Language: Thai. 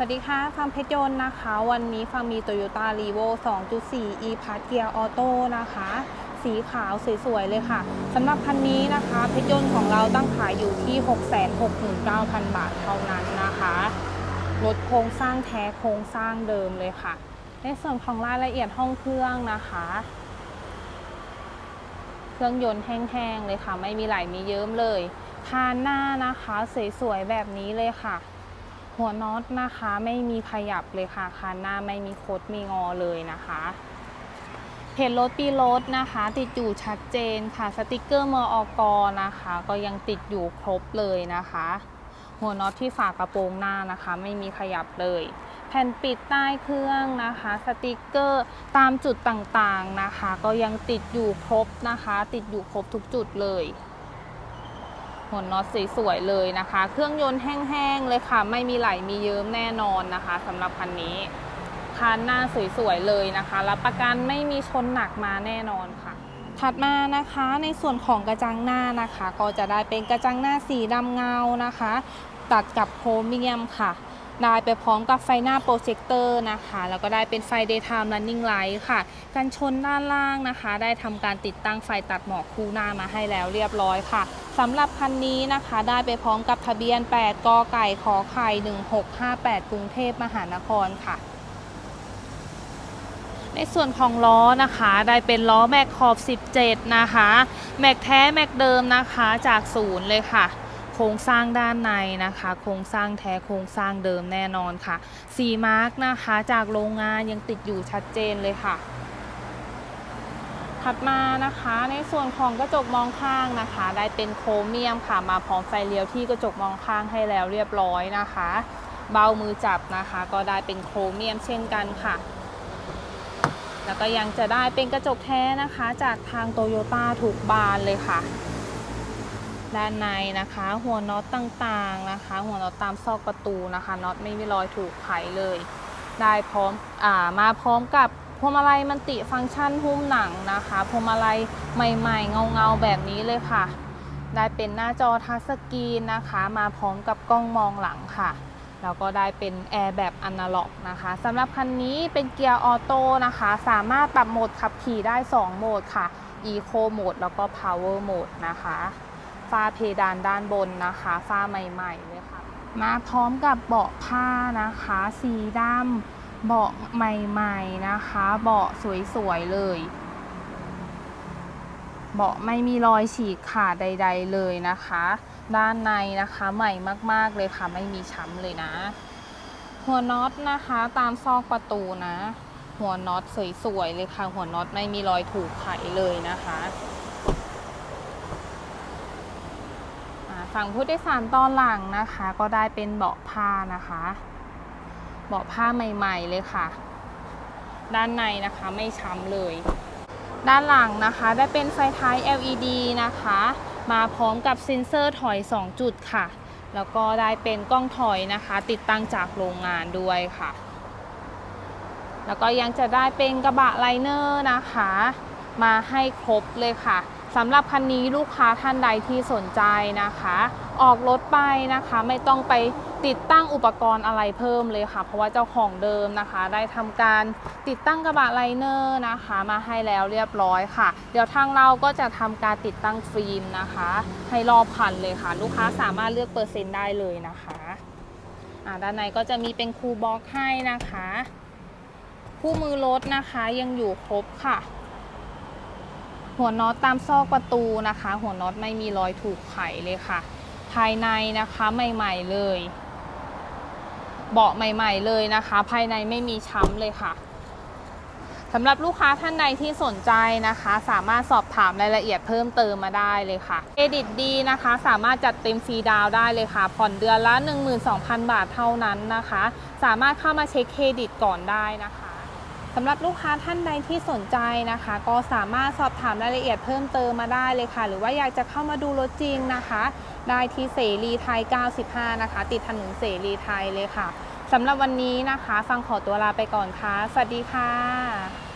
สวัสดีค่ะฟังเพชรยนต์นะคะ วันนี้ฟังมี Toyota r e v o 2.4 e p a s s Gear Auto นะคะ สีขาวสวยๆเลยค่ะสำหรับคันนี้นะคะ เพชรยนต์ของเราตั้งขายอยู่ที่ 669,000 บาทเท่านั้นนะคะรถโครงสร้างแท้โครงสร้างเดิมเลยค่ะ ในส่วนของรายละเอียดห้องเครื่องนะคะ เครื่องยนต์แห้งๆเลยค่ะ ไม่มีไหลมีเยิ้มเลยคานหน้านะคะสวยๆแบบนี้เลยค่ะ หัวน็อตนะคะไม่มีขยับเลยค่ะคานหน้าไม่มีโคดมีงอเลยนะคะเพจรถปีรถนะคะ ติดอยู่ชัดเจนค่ะสติกเกอร์มอกนะคะ ก็ยังติดอยู่ครบเลยนะคะ หัวน็อตที่ฝากระโปรงหน้านะคะ ไม่มีขยับเลย แผ่นปิดใต้เครื่องนะคะ สติกเกอร์ตามจุดต่างๆนะคะ ก็ยังติดอยู่ครบนะคะ ติดอยู่ครบทุกจุดเลย หัวน็อตสวยๆเลยนะคะ เครื่องยนต์แห้งๆเลยค่ะ ไม่มีไหลมีเยิ้มแน่นอนนะคะสำหรับคันนี้คันหน้าสวยๆเลยนะคะรับประกันไม่มีชนหนักมาแน่นอนค่ะ ถัดมานะคะในส่วนของกระจังหน้านะคะ ก็จะได้เป็นกระจังหน้าสีดำเงานะคะ ตัดกับโครเมียมค่ะ ได้ไปพร้อมกับไฟหน้าโปรเจคเตอร์นะคะ แล้วก็ได้เป็นไฟ daytime running light ค่ะ กันชนด้านล่างนะคะ ได้ทำการติดตั้งไฟตัดหมอกคู่หน้ามาให้แล้วเรียบร้อยค่ะสำหรับคันนี้นะคะได้ไปพร้อมกับทะเบียน 8 กไก่ขอไข่ 1658 กรุงเทพมหานครค่ะในส่วนของล้อนะคะได้เป็นล้อแม็กขอบ 17 นะคะ แม็กแท้แม็กเดิมนะคะจากศูนย์เลยค่ะ ครงสร้างด้านในนะคะ โครงสร้างแท้โครงสร้างเดิมแน่นอนค่ะสีมาร์กนะคะจากโรงงานยังติดอยู่ชัดเจนเลยค่ะ ถัดมานะคะในส่วนของกระจกมองข้างนะคะ ได้เป็นโครเมียมค่ะมาพร้อมไฟเลี้ยวที่กระจกมองข้างให้แล้วเรียบร้อยนะคะ เบามือจับนะคะ ก็ได้เป็นโครเมียมเช่นกันค่ะแล้วก็ยังจะได้เป็นกระจกแท้นะคะ จากทางโตโยต้าถูกบานเลยค่ะ ด้านในนะคะ หัวน็อตต่างๆนะคะ หัวน็อตตามซอกประตูนะคะน็อตไม่มีรอยถูกไขเลย ได้พร้อมอ่ามาพร้อมกับพวงมาลัยมันติฟังก์ชันหุ้มหนังนะคะพวงมาลัยใหม่ๆ เงาๆแบบนี้เลยค่ะ ได้เป็นหน้าจอทัชสกรีนนะคะ มาพร้อมกับกล้องมองหลังค่ะแล้วก็ได้เป็นแอร์แบบอนาล็อกนะคะสำหรับคันนี้เป็นเกียร์ออโต้นะคะ สามารถปรับโหมดขับขี่ได้ 2 โหมดค่ะ Eco Mode แล้วก็ Power Mode นะคะ ฝ้าเพดานด้านบนนะคะฝ้าใหม่ๆเลยค่ะ มาพร้อมกับเบาะผ้านะคะ สีดำเบาะใหม่ๆนะคะ เบาะสวยๆเลย เบาะไม่มีรอยฉีกขาดใด ๆเลยนะคะ ด้านในนะคะใหม่มากๆเลยค่ะ ไม่มีช้ำเลยนะ หัวน็อตนะคะตามซอกประตูนะ หัวน็อตสวยๆเลยค่ะ หัวน็อตไม่มีรอยถูกไขเลยนะคะอ่า ฝั่งผู้โดยสารตอนหลังนะคะ ก็ได้เป็นเบาะผ้านะคะ เบาะผ้าใหม่ ๆ เลยค่ะ ด้านในนะคะไม่ช้ำเลย ด้านหลังนะคะได้เป็นไฟท้าย LED นะคะ มาพร้อมกับเซ็นเซอร์ถอย 2 จุดค่ะ แล้วก็ได้เป็นกล้องถอยนะคะ ติดตั้งจากโรงงานด้วยค่ะ แล้วก็ยังจะได้เป็นกระบะไลเนอร์นะคะ มาให้ครบเลยค่ะ สำหรับคันนี้ลูกค้าท่านใดที่สนใจนะคะ ออกรถไปนะคะไม่ต้องไปติดตั้งอุปกรณ์อะไรเพิ่มเลยค่ะ เพราะว่าเจ้าของเดิมนะคะ ได้ทำการติดตั้งกระบะไลเนอร์นะคะ มาให้แล้วเรียบร้อยค่ะ เดี๋ยวทางเราก็จะทำการติดตั้งฟิล์มนะคะ ให้รอบคันเลยค่ะ ลูกค้าสามารถเลือกเปอร์เซ็นต์ได้เลยนะคะด้านในก็จะมีเป็นคูบ็อกให้นะคะ คู่มือรถนะคะยังอยู่ครบค่ะ หัวน็อตตามซอกประตูนะคะ หัวน็อตไม่มีรอยถูกไขเลยค่ะ ภายในนะคะใหม่ ๆเลย เบาะใหม่ ๆ เลยนะคะ ภายในไม่มีช้ำเลยค่ะสำหรับลูกค้าท่านใดที่สนใจนะคะ สามารถสอบถามรายละเอียดเพิ่มเติมมาได้เลยค่ะเครดิตดีนะคะ สามารถจัดเต็มฟรีดาวได้เลยค่ะ ผ่อนเดือนละ 12,000 บาทเท่านั้นนะคะ สามารถเข้ามาเช็คเครดิตก่อนได้นะคะำหรับลูกค้าท่านใดที่สนใจนะคะ ก็สามารถสอบถามรายละเอียดเพิ่มเติมมาได้เลยค่ะ หรือว่าอยากจะเข้ามาดูรถจริงนะคะ ได้ที่เสรีไทย 95 นะคะ ติดถนนเสรีไทยเลยค่ะสำหรับวันนี้นะคะ ฟังขอตัวลาไปก่อนค่ะ สวัสดีค่ะ